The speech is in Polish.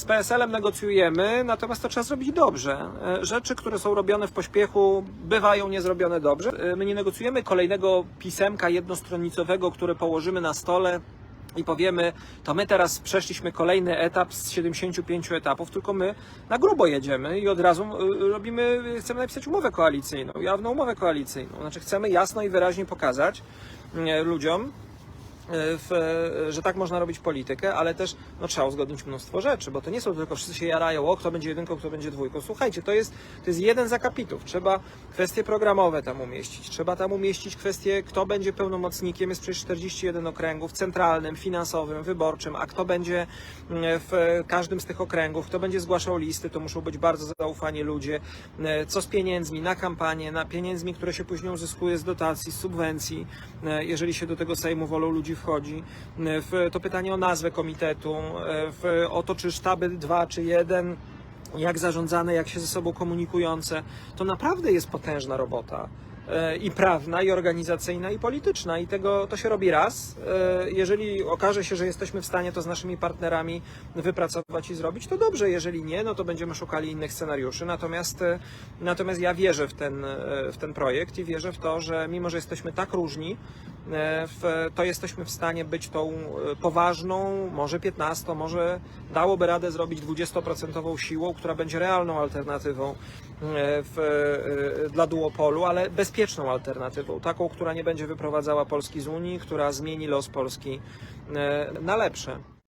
z PSL-em negocjujemy, natomiast to trzeba zrobić dobrze. E, Rzeczy, które są robione w pośpiechu, bywają niezrobione dobrze. E, My nie negocjujemy kolejnego pisemka jednostronicowego, które położymy na stole i powiemy, to my teraz przeszliśmy kolejny etap z 75 etapów, tylko my na grubo jedziemy i od razu y, robimy, chcemy napisać umowę koalicyjną, jawną umowę koalicyjną. Znaczy chcemy jasno i wyraźnie pokazać ludziom, w, że tak można robić politykę, ale też no, trzeba uzgodnić mnóstwo rzeczy, bo to nie są tylko wszyscy się jarają, o kto będzie jedynką, kto będzie dwójką. Słuchajcie, to jest, to jest jeden z akapitów. Trzeba kwestie programowe tam umieścić, trzeba tam umieścić kwestie, kto będzie pełnomocnikiem, jest przecież 41 okręgów, centralnym, finansowym, wyborczym, a kto będzie mm, w każdym z tych okręgów, kto będzie zgłaszał listy, to muszą być bardzo zaufani ludzie, E, co z pieniędzmi na kampanię, na pieniędzmi, które się później uzyskuje z dotacji, z subwencji, e, jeżeli się do tego Sejmu wolą ludzi wchodzi. E, W to pytanie o nazwę komitetu, e, w, o to, czy sztaby dwa, czy jeden, jak zarządzane, jak się ze sobą komunikujące, to naprawdę jest potężna robota. E, I prawna, i organizacyjna, i polityczna. I tego to się robi raz. E, Jeżeli okaże się, że jesteśmy w stanie to z naszymi partnerami wypracować i zrobić, to dobrze. Jeżeli nie, no to będziemy szukali innych scenariuszy. Natomiast, e, natomiast ja wierzę w ten, w ten projekt i wierzę w to, że mimo, że jesteśmy tak różni, to jesteśmy w stanie być tą poważną, może 15, może dałoby radę zrobić 20% siłą, która będzie realną alternatywą w, dla duopolu, ale bezpieczną alternatywą, taką, która nie będzie wyprowadzała Polski z Unii, która zmieni los Polski e, na lepsze.